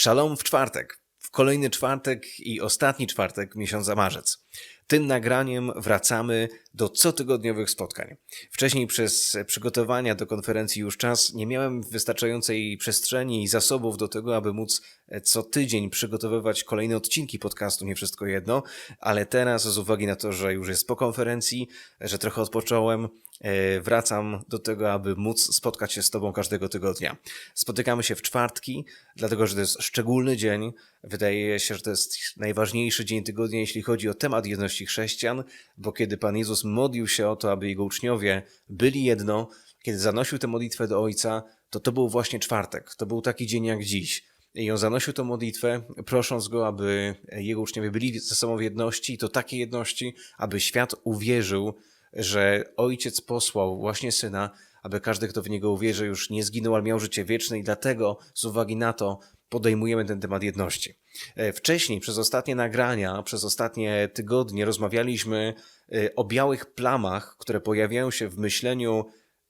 Szalom w czwartek. W kolejny czwartek i ostatni czwartek miesiąca marzec. Tym nagraniem wracamy do cotygodniowych spotkań. Wcześniej przez przygotowania do konferencji już czas nie miałem wystarczającej przestrzeni i zasobów do tego, aby móc co tydzień przygotowywać kolejne odcinki podcastu Nie Wszystko Jedno, ale teraz z uwagi na to, że już jest po konferencji, że trochę odpocząłem, e, wracam do tego, aby móc spotkać się z Tobą każdego tygodnia. Spotykamy się w czwartki, dlatego że to jest szczególny dzień. Wydaje się, że to jest najważniejszy dzień tygodnia, jeśli chodzi o temat jedności chrześcijan, bo kiedy Pan Jezus modlił się o to, aby Jego uczniowie byli jedno, kiedy zanosił tę modlitwę do Ojca, to to był właśnie czwartek. To był taki dzień jak dziś. I on zanosił tę modlitwę, prosząc go, aby jego uczniowie byli ze sobą w jedności, i to takiej jedności, aby świat uwierzył, że ojciec posłał właśnie syna, aby każdy, kto w niego uwierzy, już nie zginął, ale miał życie wieczne, i dlatego z uwagi na to podejmujemy ten temat jedności. E, wcześniej, przez ostatnie nagrania, przez ostatnie tygodnie rozmawialiśmy e, o białych plamach, które pojawiają się w myśleniu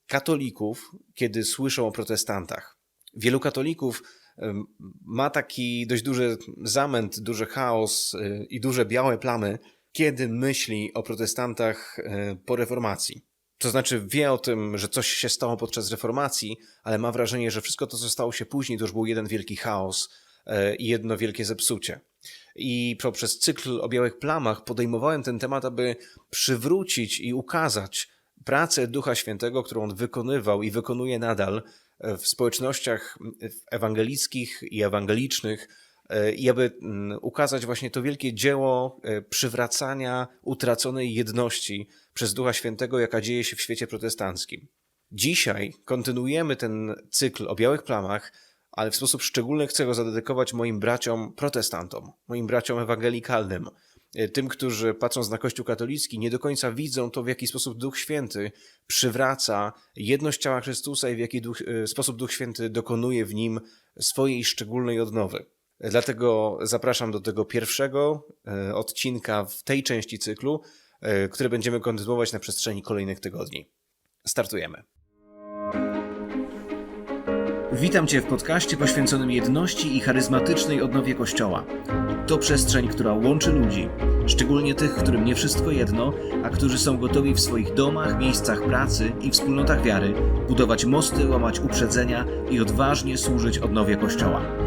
katolików, kiedy słyszą o protestantach. Wielu katolików ma taki dość duży zamęt, duży chaos y, i duże białe plamy, kiedy myśli o protestantach po reformacji. To znaczy wie o tym, że coś się stało podczas reformacji, ale ma wrażenie, że wszystko to, co stało się później, to już był jeden wielki chaos y, i jedno wielkie zepsucie. I poprzez cykl o białych plamach podejmowałem ten temat, aby przywrócić i ukazać pracę Ducha Świętego, którą on wykonywał i wykonuje nadal w społecznościach ewangelickich i ewangelicznych e, i aby mm, ukazać właśnie to wielkie dzieło e, przywracania utraconej jedności przez Ducha Świętego, jaka dzieje się w świecie protestanckim. Dzisiaj kontynuujemy ten cykl o białych plamach, ale w sposób szczególny chcę go zadedykować moim braciom protestantom, moim braciom ewangelikalnym, E, tym, którzy patrząc na Kościół katolicki, nie do końca widzą to, w jaki sposób Duch Święty przywraca jedność ciała Chrystusa i w jaki duch, e, sposób Duch Święty dokonuje w nim swojej szczególnej odnowy. Dlatego zapraszam do tego pierwszego e, odcinka w tej części cyklu, który będziemy kontynuować na przestrzeni kolejnych tygodni. Startujemy. Witam Cię w podcaście poświęconym jedności i charyzmatycznej odnowie Kościoła. To przestrzeń, która łączy ludzi, szczególnie tych, którym nie wszystko jedno, a którzy są gotowi w swoich domach, miejscach pracy i wspólnotach wiary budować mosty, łamać uprzedzenia i odważnie służyć odnowie Kościoła.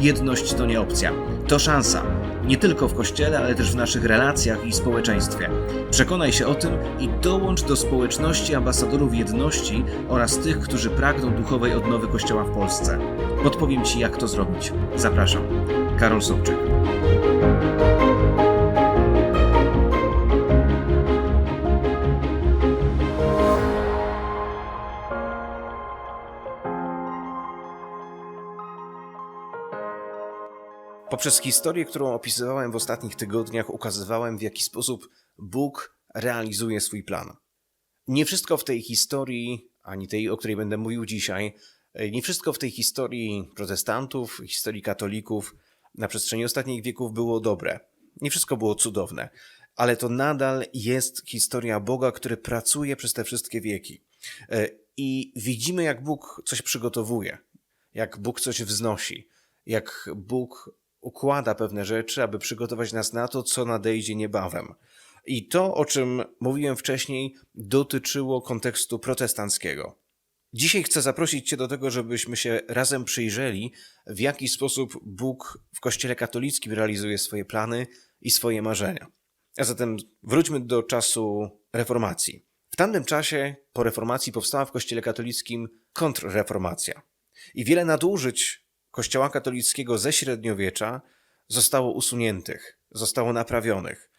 Jedność to nie opcja, to szansa. Nie tylko w kościele, ale też w naszych relacjach i społeczeństwie. Przekonaj się o tym i dołącz do społeczności ambasadorów jedności oraz tych, którzy pragną duchowej odnowy Kościoła w Polsce. Podpowiem Ci, jak to zrobić. Zapraszam. Karol Sobczyk. Poprzez historię, którą opisywałem w ostatnich tygodniach, ukazywałem, w jaki sposób Bóg realizuje swój plan. Nie wszystko w tej historii, ani tej, o której będę mówił dzisiaj, nie wszystko w tej historii protestantów, historii katolików na przestrzeni ostatnich wieków było dobre. Nie wszystko było cudowne, ale to nadal jest historia Boga, który pracuje przez te wszystkie wieki. E, I widzimy, jak Bóg coś przygotowuje, jak Bóg coś wznosi, jak Bóg układa pewne rzeczy, aby przygotować nas na to, co nadejdzie niebawem. I to, o czym mówiłem wcześniej, dotyczyło kontekstu protestanckiego. Dzisiaj chcę zaprosić Cię do tego, żebyśmy się razem przyjrzeli, w jaki sposób Bóg w Kościele katolickim realizuje swoje plany i swoje marzenia. A zatem wróćmy do czasu reformacji. W tamtym czasie po reformacji powstała w Kościele katolickim kontrreformacja. I wiele nadużyć Kościoła katolickiego ze średniowiecza zostało usuniętych, zostało naprawionych.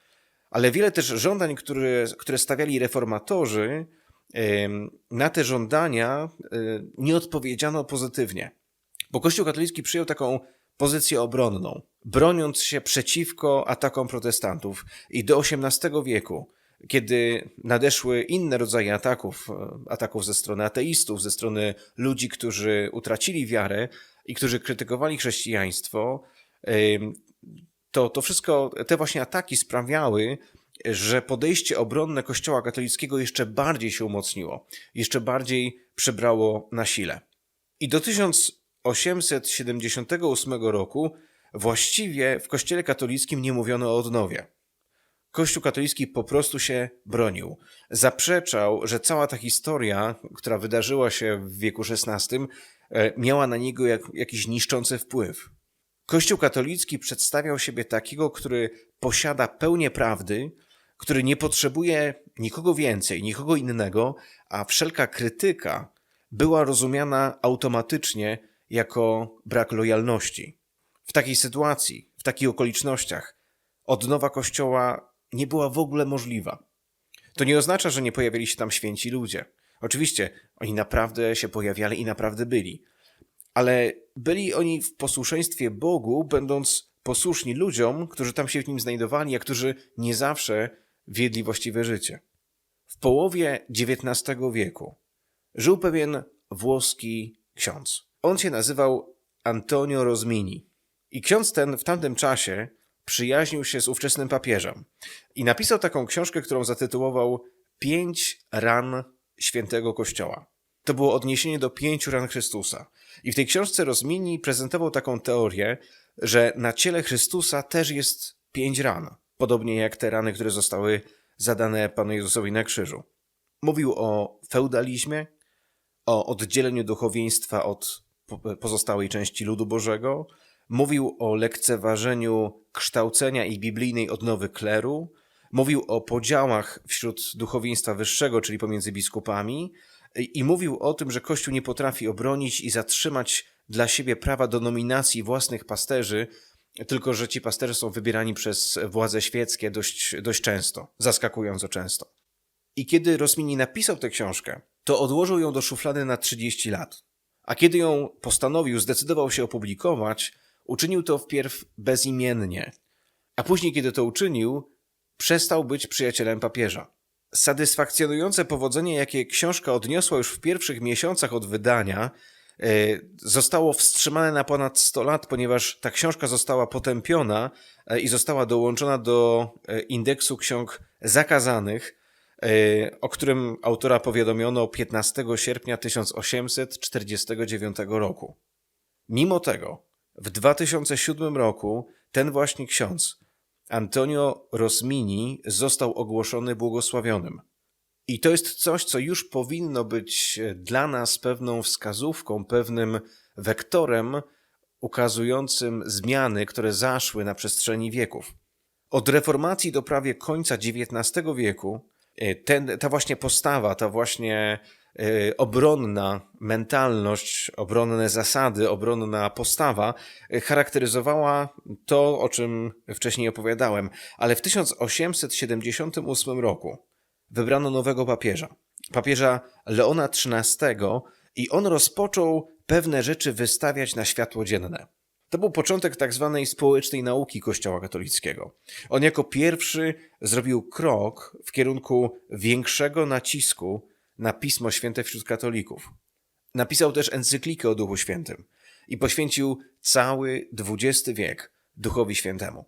Ale wiele też żądań, które, które stawiali reformatorzy, na te żądania nie odpowiedziano pozytywnie. Bo Kościół katolicki przyjął taką pozycję obronną, broniąc się przeciwko atakom protestantów. I do XVIII wieku, kiedy nadeszły inne rodzaje ataków, e, ataków ze strony ateistów, ze strony ludzi, którzy utracili wiarę, i którzy krytykowali chrześcijaństwo, to, to wszystko, te właśnie ataki sprawiały, że podejście obronne Kościoła katolickiego jeszcze bardziej się umocniło, jeszcze bardziej przybrało na sile. I do 1800 1878 roku właściwie w Kościele katolickim nie mówiono o odnowie. Kościół katolicki po prostu się bronił. Zaprzeczał, że cała ta historia, która wydarzyła się w wieku XVI, miała na niego jak, jakiś niszczący wpływ. Kościół katolicki przedstawiał siebie takiego, który posiada pełnię prawdy, który nie potrzebuje nikogo więcej, nikogo innego, a wszelka krytyka była rozumiana automatycznie jako brak lojalności. W takiej sytuacji, w takich okolicznościach, odnowa Kościoła nie była w ogóle możliwa. To nie oznacza, że nie pojawili się tam święci ludzie. Oczywiście, oni naprawdę się pojawiali i naprawdę byli. Ale byli oni w posłuszeństwie Bogu, będąc posłuszni ludziom, którzy tam się w nim znajdowali, a którzy nie zawsze wiedli właściwe życie. W połowie XIX wieku żył pewien włoski ksiądz. On się nazywał Antonio Rosmini. I ksiądz ten w tamtym czasie przyjaźnił się z ówczesnym papieżem i napisał taką książkę, którą zatytułował Pięć ran świętego Kościoła. To było odniesienie do pięciu ran Chrystusa. I w tej książce Rozmini prezentował taką teorię, że na ciele Chrystusa też jest pięć ran, podobnie jak te rany, które zostały zadane Panu Jezusowi na krzyżu. Mówił o feudalizmie, o oddzieleniu duchowieństwa od pozostałej części ludu Bożego, mówił o lekceważeniu kształcenia i biblijnej odnowy kleru, mówił o podziałach wśród duchowieństwa wyższego, czyli pomiędzy biskupami, i mówił o tym, że Kościół nie potrafi obronić i zatrzymać dla siebie prawa do nominacji własnych pasterzy, tylko że ci pasterze są wybierani przez władze świeckie dość, dość często, zaskakująco często. I kiedy Rosmini napisał tę książkę, to odłożył ją do szuflady na 30 lat. A kiedy ją postanowił, zdecydował się opublikować, uczynił to wpierw bezimiennie, a później, kiedy to uczynił, przestał być przyjacielem papieża. Satysfakcjonujące powodzenie, jakie książka odniosła już w pierwszych miesiącach od wydania, e, zostało wstrzymane na ponad 100 lat, ponieważ ta książka została potępiona e, i została dołączona do e, indeksu ksiąg zakazanych, o którym autora powiadomiono 15 sierpnia 1849 roku. Mimo tego, w 2007 roku ten właśnie ksiądz, Antonio Rosmini, został ogłoszony błogosławionym. I to jest coś, co już powinno być dla nas pewną wskazówką, pewnym wektorem ukazującym zmiany, które zaszły na przestrzeni wieków. Od reformacji do prawie końca XIX wieku e, ten, ta właśnie postawa, ta właśnie E, obronna mentalność, obronne zasady, obronna postawa e, charakteryzowała to, o czym wcześniej opowiadałem. Ale w 1878 roku wybrano nowego papieża, papieża Leona XIII, i on rozpoczął pewne rzeczy wystawiać na światło dzienne. To był początek tak zwanej społecznej nauki Kościoła katolickiego. On jako pierwszy zrobił krok w kierunku większego nacisku na Pismo Święte wśród katolików. Napisał też encyklikę o Duchu Świętym i poświęcił cały XX wiek Duchowi Świętemu.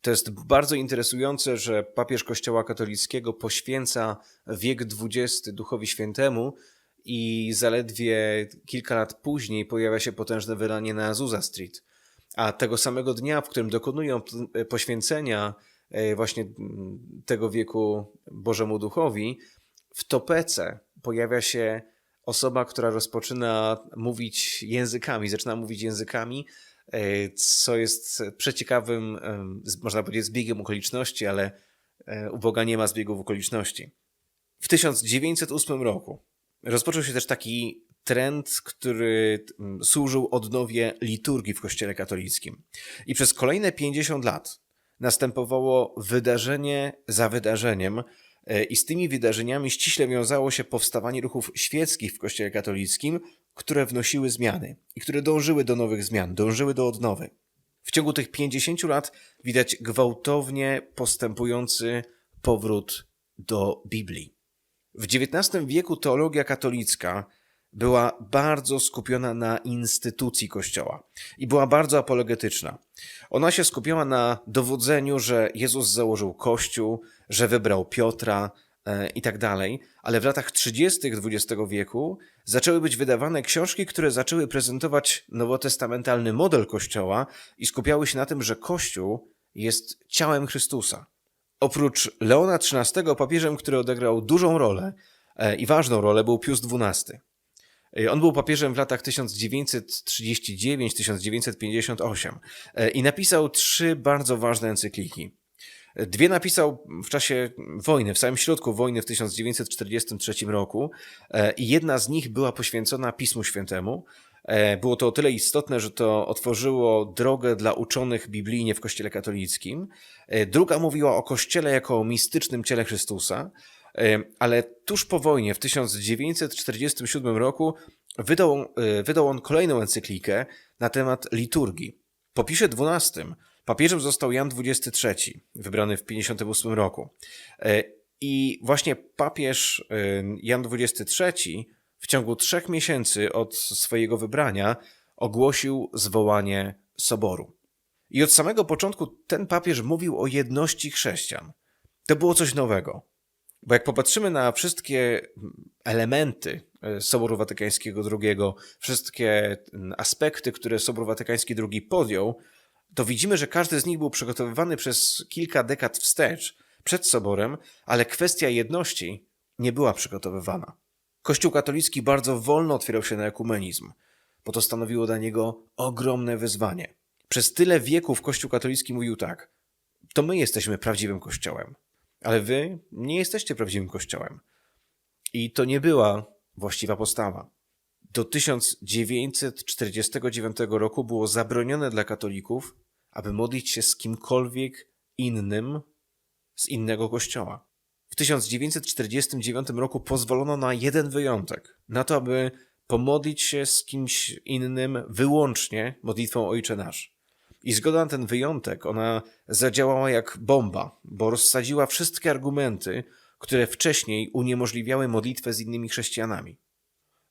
To jest bardzo interesujące, że papież Kościoła katolickiego poświęca wiek XX Duchowi Świętemu i zaledwie kilka lat później pojawia się potężne wylanie na Azusa Street. A tego samego dnia, w którym dokonują poświęcenia e, właśnie tego wieku Bożemu Duchowi, w Topece pojawia się osoba, która rozpoczyna mówić językami, zaczyna mówić językami, e, co jest przeciekawym, można powiedzieć, zbiegiem okoliczności, ale e, u Boga nie ma zbiegów okoliczności. W 1908 roku rozpoczął się też taki trend, który służył odnowie liturgii w Kościele katolickim. I przez kolejne 50 lat następowało wydarzenie za wydarzeniem, i z tymi wydarzeniami ściśle wiązało się powstawanie ruchów świeckich w Kościele katolickim, które wnosiły zmiany i które dążyły do nowych zmian, dążyły do odnowy. W ciągu tych 50 lat widać gwałtownie postępujący powrót do Biblii. W XIX wieku teologia katolicka była bardzo skupiona na instytucji Kościoła i była bardzo apologetyczna. Ona się skupiała na dowodzeniu, że Jezus założył Kościół, że wybrał Piotra, e, i tak dalej, ale w latach 30. XX wieku zaczęły być wydawane książki, które zaczęły prezentować nowotestamentalny model Kościoła i skupiały się na tym, że Kościół jest ciałem Chrystusa. Oprócz Leona XIII, papieżem, który odegrał dużą rolę e, i ważną rolę, był Pius XII. E, on był papieżem w latach 1939-1958 e, i napisał trzy bardzo ważne encykliki. Dwie napisał w czasie wojny, w samym środku wojny w 1943 roku i jedna z nich była poświęcona Pismu Świętemu. Było to o tyle istotne, że to otworzyło drogę dla uczonych biblijnie w Kościele katolickim. Druga mówiła o Kościele jako o mistycznym ciele Chrystusa, ale tuż po wojnie, w 1947 roku, wydał, wydał on kolejną encyklikę na temat liturgii. Po Pisze XII papieżem został Jan XXIII, wybrany w 1958 roku. I właśnie papież Jan XXIII w ciągu trzech miesięcy od swojego wybrania ogłosił zwołanie soboru. I od samego początku ten papież mówił o jedności chrześcijan. To było coś nowego. Bo jak popatrzymy na wszystkie elementy e, Soboru Watykańskiego II, wszystkie aspekty, które Sobór Watykański II podjął, to widzimy, że każdy z nich był przygotowywany przez kilka dekad wstecz, przed Soborem, ale kwestia jedności nie była przygotowywana. Kościół katolicki bardzo wolno otwierał się na ekumenizm, bo to stanowiło dla niego ogromne wyzwanie. Przez tyle wieków Kościół katolicki mówił tak: to my jesteśmy prawdziwym Kościołem. Ale wy nie jesteście prawdziwym kościołem. I to nie była właściwa postawa. Do 1949 roku było zabronione dla katolików, aby modlić się z kimkolwiek innym z innego kościoła. W 1949 roku pozwolono na jeden wyjątek, na to, aby pomodlić się z kimś innym wyłącznie modlitwą Ojcze Nasz. I zgoda na ten wyjątek, ona zadziałała jak bomba, bo rozsadziła wszystkie argumenty, które wcześniej uniemożliwiały modlitwę z innymi chrześcijanami.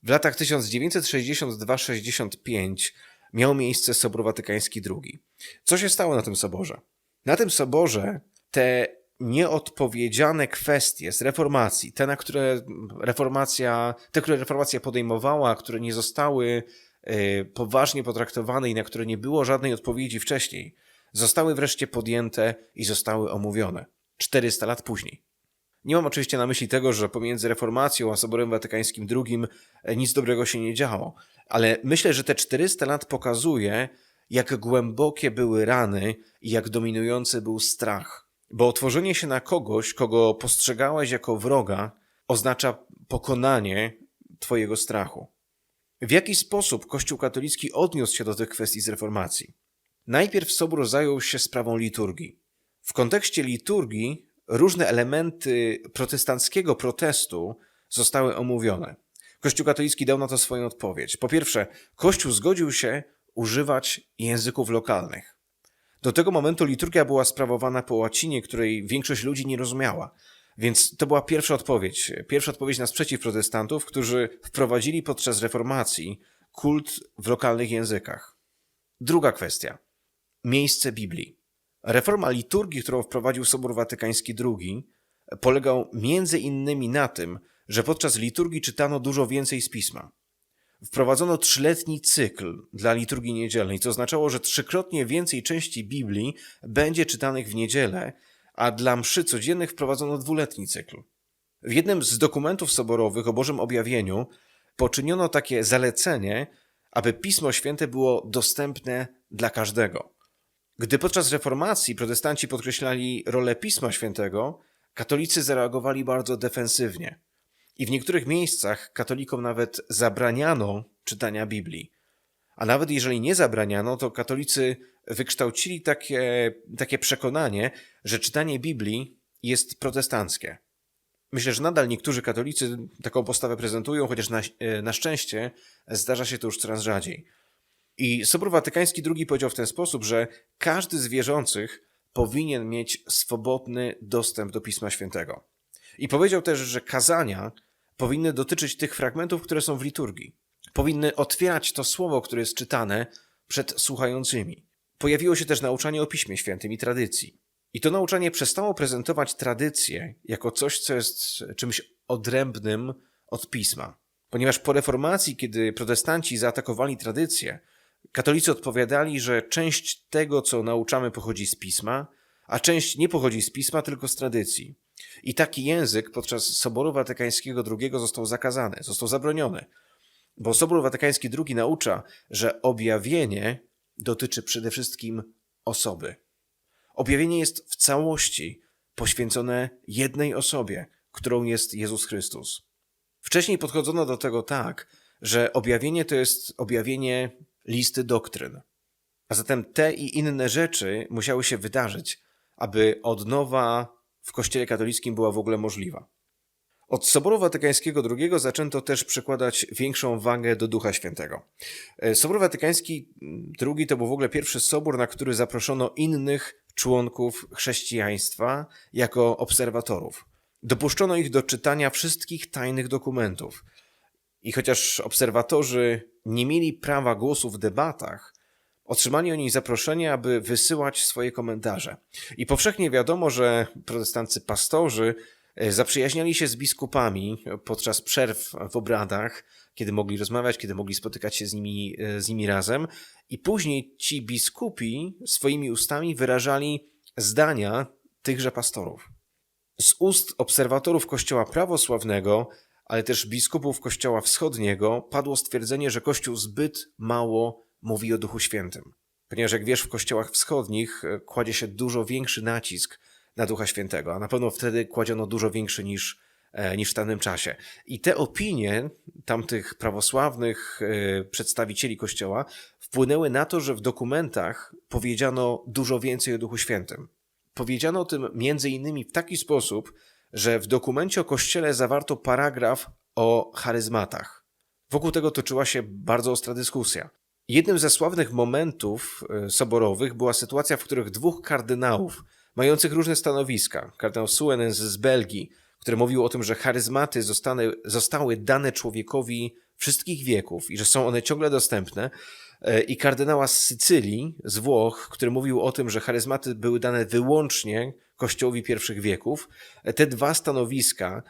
W latach 1962-65 miał miejsce Sobór Watykański II. Co się stało na tym soborze? Na tym soborze te nieodpowiedziane kwestie z reformacji, te, na które reformacja, te, które reformacja podejmowała, które nie zostały poważnie potraktowane i na które nie było żadnej odpowiedzi wcześniej, zostały wreszcie podjęte i zostały omówione 400 lat później. Nie mam oczywiście na myśli tego, że pomiędzy reformacją a Soborem Watykańskim II e, nic dobrego się nie działo, ale myślę, że te 400 lat pokazuje, jak głębokie były rany i jak dominujący był strach. Bo otworzenie się na kogoś, kogo postrzegałeś jako wroga, oznacza pokonanie Twojego strachu. W jaki sposób Kościół katolicki odniósł się do tych kwestii z reformacji? Najpierw Sobór zajął się sprawą liturgii. W kontekście liturgii różne elementy protestanckiego protestu zostały omówione. Kościół katolicki dał na to swoją odpowiedź. Po pierwsze, Kościół zgodził się używać języków lokalnych. Do tego momentu liturgia była sprawowana po łacinie, której większość ludzi nie rozumiała. Więc to była pierwsza odpowiedź. Pierwsza odpowiedź na sprzeciw protestantów, którzy wprowadzili podczas reformacji kult w lokalnych językach. Druga kwestia. Miejsce Biblii. Reforma liturgii, którą wprowadził Sobór Watykański II, polegał między innymi na tym, że podczas liturgii czytano dużo więcej z pisma. Wprowadzono trzyletni cykl dla liturgii niedzielnej, co oznaczało, że trzykrotnie więcej części Biblii będzie czytanych w niedzielę a dla mszy codziennych wprowadzono dwuletni cykl. W jednym z dokumentów soborowych o Bożym Objawieniu poczyniono takie zalecenie, aby Pismo Święte było dostępne dla każdego. Gdy podczas reformacji protestanci podkreślali rolę Pisma Świętego, katolicy zareagowali bardzo defensywnie. I w niektórych miejscach katolikom nawet zabraniano czytania Biblii. A nawet jeżeli nie zabraniano, to katolicy wykształcili takie, takie przekonanie, że czytanie Biblii jest protestanckie. Myślę, że nadal niektórzy katolicy taką postawę prezentują, chociaż na, e, na szczęście zdarza się to już coraz rzadziej. I Sobór Watykański II powiedział w ten sposób, że każdy z wierzących powinien mieć swobodny dostęp do Pisma Świętego. I powiedział też, że kazania powinny dotyczyć tych fragmentów, które są w liturgii. Powinny otwierać to słowo, które jest czytane przed słuchającymi. Pojawiło się też nauczanie o Piśmie Świętym i tradycji. I to nauczanie przestało prezentować tradycję jako coś, co jest czymś odrębnym od pisma. Ponieważ po reformacji, kiedy protestanci zaatakowali tradycję, katolicy odpowiadali, że część tego, co nauczamy, pochodzi z pisma, a część nie pochodzi z pisma, tylko z tradycji. I taki język podczas Soboru Watykańskiego II został zakazany, został zabroniony. Bo Sobór Watykański II naucza, że objawienie dotyczy przede wszystkim osoby. Objawienie jest w całości poświęcone jednej osobie, którą jest Jezus Chrystus. Wcześniej podchodzono do tego tak, że objawienie to jest objawienie listy doktryn. A zatem te i inne rzeczy musiały się wydarzyć, aby odnowa w Kościele katolickim była w ogóle możliwa. Od Soboru Watykańskiego II zaczęto też przykładać większą wagę do Ducha Świętego. E, Sobór Watykański II to był w ogóle pierwszy sobór, na który zaproszono innych członków chrześcijaństwa jako obserwatorów. Dopuszczono ich do czytania wszystkich tajnych dokumentów. I chociaż obserwatorzy nie mieli prawa głosu w debatach, otrzymali oni zaproszenie, aby wysyłać swoje komentarze. I powszechnie wiadomo, że protestanccy pastorzy zaprzyjaźniali się z biskupami podczas przerw w obradach, kiedy mogli rozmawiać, kiedy mogli spotykać się z nimi, e, z nimi razem, i później ci biskupi swoimi ustami wyrażali zdania tychże pastorów. Z ust obserwatorów Kościoła prawosławnego, ale też biskupów Kościoła Wschodniego padło stwierdzenie, że Kościół zbyt mało mówi o Duchu Świętym. Ponieważ jak wiesz, w kościołach wschodnich e, kładzie się dużo większy nacisk na Ducha Świętego, a na pewno wtedy kładziono dużo większy niż, e, niż w danym czasie. I te opinie tamtych prawosławnych e, przedstawicieli Kościoła wpłynęły na to, że w dokumentach powiedziano dużo więcej o Duchu Świętym. Powiedziano o tym między innymi w taki sposób, że w dokumencie o Kościele zawarto paragraf o charyzmatach. Wokół tego toczyła się bardzo ostra dyskusja. Jednym ze sławnych momentów e, soborowych była sytuacja, w których dwóch kardynałów, mających różne stanowiska, kardynał Suenens z Belgii, który mówił o tym, że charyzmaty zostały, zostały dane człowiekowi wszystkich wieków i że są one ciągle dostępne, e, i kardynała z Sycylii, z Włoch, który mówił o tym, że charyzmaty były dane wyłącznie Kościołowi pierwszych wieków. E, te dwa stanowiska,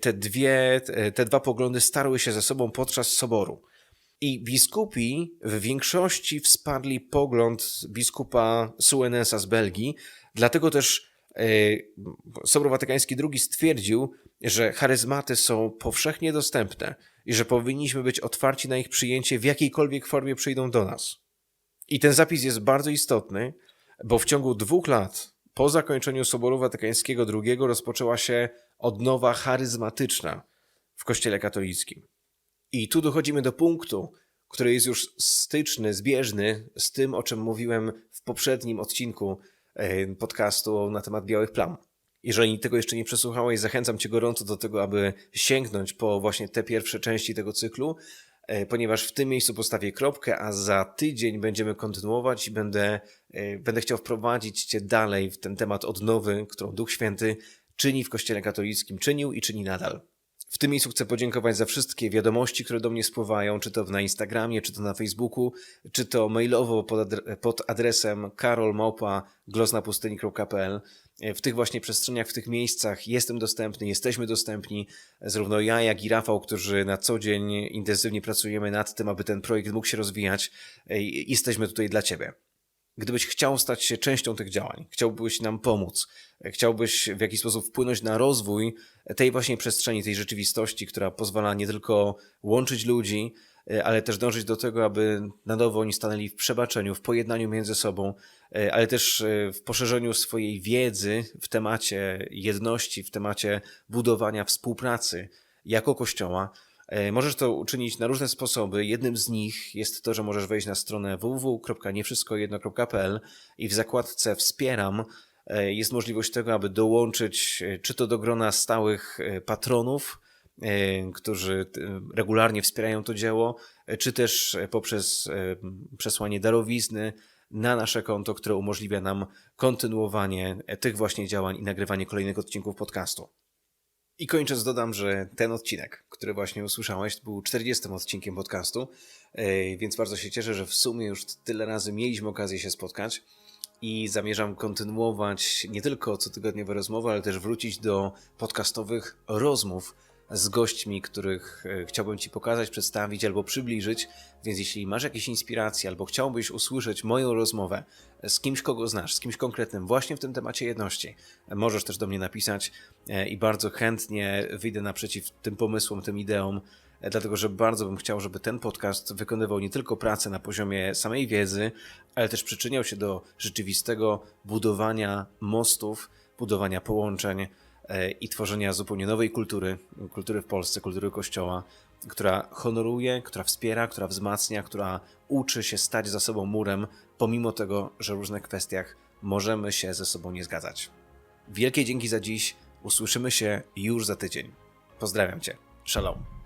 te, dwie, te dwa poglądy starły się ze sobą podczas soboru. I biskupi w większości wsparli pogląd biskupa Suenensa z Belgii, dlatego też e, Sobór Watykański II stwierdził, że charyzmaty są powszechnie dostępne i że powinniśmy być otwarci na ich przyjęcie w jakiejkolwiek formie przyjdą do nas. I ten zapis jest bardzo istotny, bo w ciągu dwóch lat po zakończeniu Soboru Watykańskiego II rozpoczęła się odnowa charyzmatyczna w Kościele katolickim. I tu dochodzimy do punktu, który jest już styczny, zbieżny z tym, o czym mówiłem w poprzednim odcinku podcastu na temat białych plam. Jeżeli tego jeszcze nie przesłuchałeś, zachęcam Cię gorąco do tego, aby sięgnąć po właśnie te pierwsze części tego cyklu, e, ponieważ w tym miejscu postawię kropkę, a za tydzień będziemy kontynuować i będę, e, będę chciał wprowadzić Cię dalej w ten temat odnowy, którą Duch Święty czyni w Kościele katolickim, czynił i czyni nadal. W tym miejscu chcę podziękować za wszystkie wiadomości, które do mnie spływają, czy to na Instagramie, czy to na Facebooku, czy to mailowo pod, adre pod adresem karolmałpa.glosnapustyni.pl. W tych właśnie przestrzeniach, w tych miejscach jestem dostępny, jesteśmy dostępni, zarówno ja, jak i Rafał, którzy na co dzień intensywnie pracujemy nad tym, aby ten projekt mógł się rozwijać. Jesteśmy tutaj dla Ciebie. Gdybyś chciał stać się częścią tych działań, chciałbyś nam pomóc, chciałbyś w jakiś sposób wpłynąć na rozwój tej właśnie przestrzeni, tej rzeczywistości, która pozwala nie tylko łączyć ludzi, ale też dążyć do tego, aby na nowo oni stanęli w przebaczeniu, w pojednaniu między sobą, ale też w poszerzeniu swojej wiedzy w temacie jedności, w temacie budowania współpracy jako Kościoła, E, możesz to uczynić na różne sposoby. Jednym z nich jest to, że możesz wejść na stronę www.niewszystkojedno.pl i w zakładce Wspieram e, jest możliwość tego, aby dołączyć e, czy to do grona stałych patronów, którzy regularnie wspierają to dzieło, czy też poprzez przesłanie darowizny na nasze konto, które umożliwia nam kontynuowanie tych właśnie działań i nagrywanie kolejnych odcinków podcastu. I kończąc dodam, że ten odcinek, który właśnie usłyszałeś, był 40 odcinkiem podcastu, więc bardzo się cieszę, że w sumie już tyle razy mieliśmy okazję się spotkać. i zamierzam kontynuować nie tylko cotygodniowe rozmowy, ale też wrócić do podcastowych rozmów z gośćmi, których e, chciałbym Ci pokazać, przedstawić albo przybliżyć. Więc jeśli masz jakieś inspiracje albo chciałbyś usłyszeć moją rozmowę z kimś, kogo znasz, z kimś konkretnym, właśnie w tym temacie jedności, możesz też do mnie napisać e, i bardzo chętnie wyjdę naprzeciw tym pomysłom, tym ideom, e, dlatego że bardzo bym chciał, żeby ten podcast wykonywał nie tylko pracę na poziomie samej wiedzy, ale też przyczyniał się do rzeczywistego budowania mostów, budowania połączeń i tworzenia zupełnie nowej kultury, kultury w Polsce, kultury Kościoła, która honoruje, która wspiera, która wzmacnia, która uczy się stać za sobą murem, pomimo tego, że w różnych kwestiach możemy się ze sobą nie zgadzać. Wielkie dzięki za dziś. Usłyszymy się już za tydzień. Pozdrawiam Cię. Shalom.